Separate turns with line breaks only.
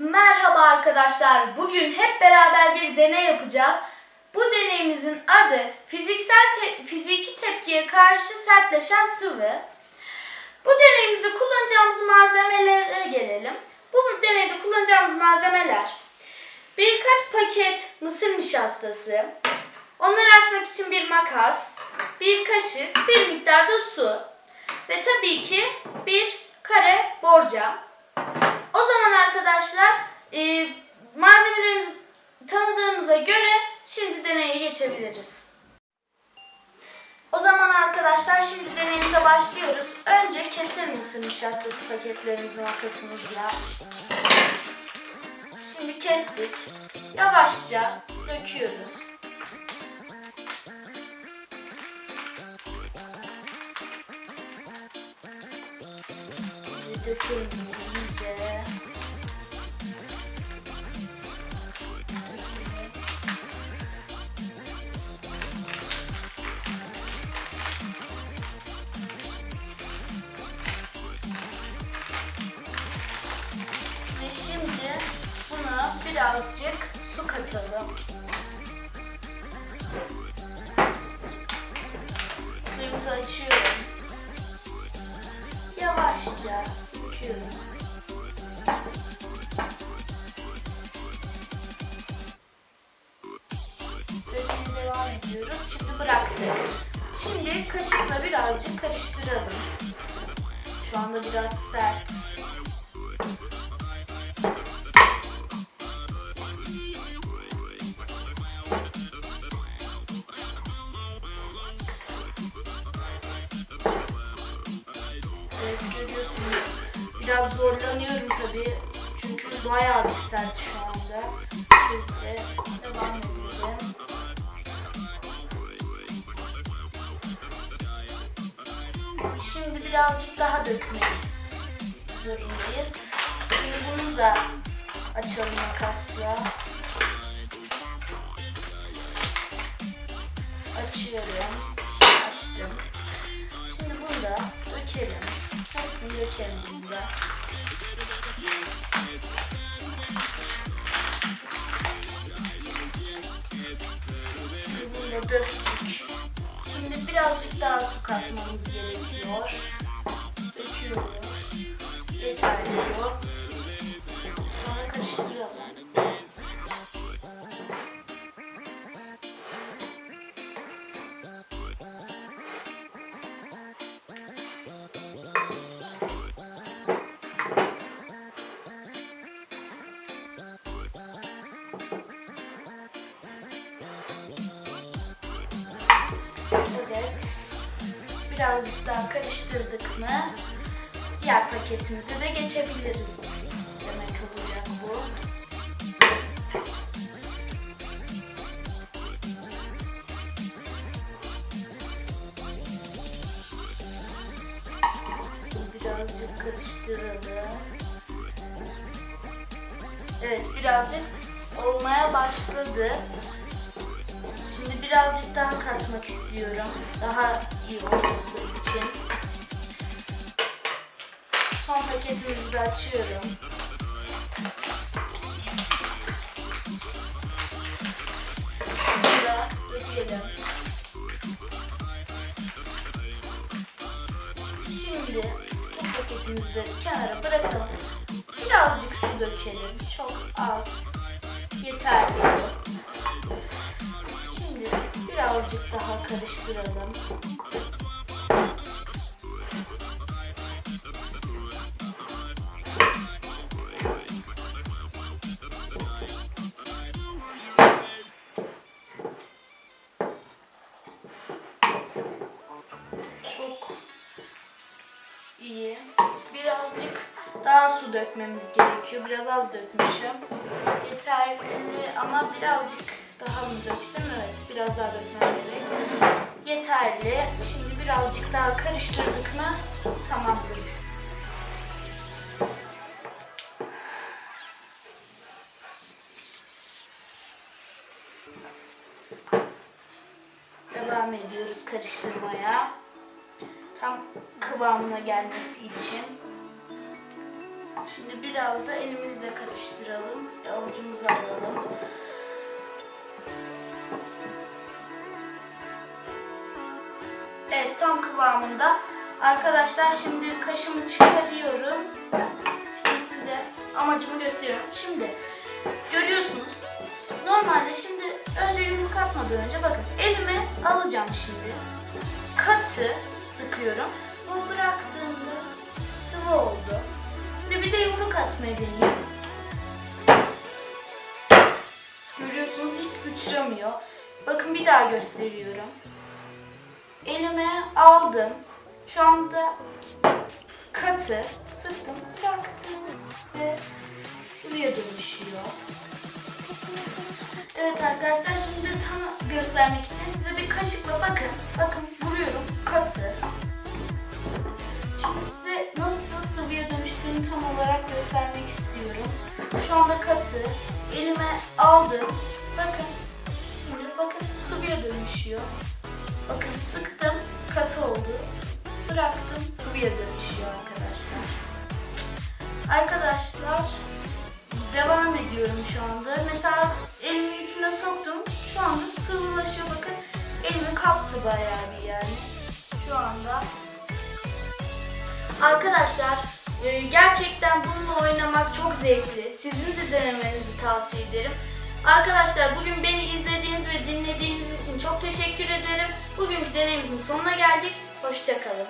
Merhaba arkadaşlar. Bugün hep beraber bir deney yapacağız. Bu deneyimizin adı fiziksel te- fiziki tepkiye karşı sertleşen sıvı. Bu deneyimizde kullanacağımız malzemelere gelelim. Bu deneyde kullanacağımız malzemeler birkaç paket mısır nişastası, onları açmak için bir makas, bir kaşık, bir miktar da su ve tabii ki bir kare borcam. Zaman arkadaşlar e, malzemelerimizi tanıdığımıza göre şimdi deneye geçebiliriz. O zaman arkadaşlar şimdi deneyimize başlıyoruz. Önce kesin mısır nişastası paketlerimizi makasımızla. Şimdi kestik. Yavaşça döküyoruz. İyice şimdi buna birazcık su katalım. Suyumuzu açıyorum. Yavaşça döküyorum. Dökmeye devam ediyoruz. Şimdi bıraktık. Şimdi kaşıkla birazcık karıştıralım. Şu anda biraz sert. Görüyorsunuz. Biraz zorlanıyorum tabii. Çünkü bayağı bir sert şu anda. Şöyle devam edelim. Şimdi birazcık daha dökmek zorundayız. Bunu da açalım makasla. Açıyorum. Dökelim burada. Bunu döktük. Şimdi birazcık daha su katmamız gerekiyor. Döküyoruz. Birazcık daha karıştırdık mı diğer paketimize de geçebiliriz. Demek olacak bu. Birazcık karıştıralım. Evet birazcık olmaya başladı. Birazcık daha katmak istiyorum. Daha iyi olması için. Son paketimizi de açıyorum. Bunu. Şimdi bu paketimizi kenara bırakalım. Birazcık su dökelim. Çok az. Yeterli. Karıştıralım. Çok iyi. Birazcık daha su dökmemiz gerekiyor. Biraz az dökmüşüm. Yeterli ama birazcık daha mı döksem? Evet, biraz daha dökmem gerek. Yeterli. Şimdi birazcık daha karıştırdık mı tamamdır. Devam ediyoruz karıştırmaya. Tam kıvamına gelmesi için. Şimdi biraz da elimizle karıştıralım. Avucumuza alalım. Kıvamında. Arkadaşlar şimdi kaşımı çıkarıyorum. Şimdi size amacımı gösteriyorum. Şimdi görüyorsunuz. Normalde şimdi önce yumruk atmadan önce bakın elime alacağım şimdi. Katı sıkıyorum. Ama bıraktığımda sıvı oldu. Şimdi bir de yumruk atmayı deneyeyim. Görüyorsunuz hiç sıçramıyor. Bakın bir daha gösteriyorum. Elime aldım. Şu anda katı sıktım, bıraktım ve sıvıya dönüşüyor. Evet arkadaşlar şimdi tam göstermek için size bir kaşıkla bakın. Bakın vuruyorum katı. Şimdi size nasıl sıvıya dönüştüğünü tam olarak göstermek istiyorum. Şu anda katı. Elime aldım. Bakın. Şimdi bakın sıvıya dönüşüyor. Bakın sıktım katı oldu. Bıraktım sıvıya dönüşüyor arkadaşlar. Arkadaşlar devam ediyorum şu anda. Mesela elimi içine soktum. Şu anda sıvılaşıyor. Bakın elimi kaptı bayağı bir yani. Şu anda. Arkadaşlar e, gerçekten bununla oynamak çok zevkli. Sizin de denemenizi tavsiye ederim. Arkadaşlar bugün beni izlediğiniz ve dinlediğiniz için çok teşekkür ederim. Bugünkü deneyimizin sonuna geldik. Hoşçakalın.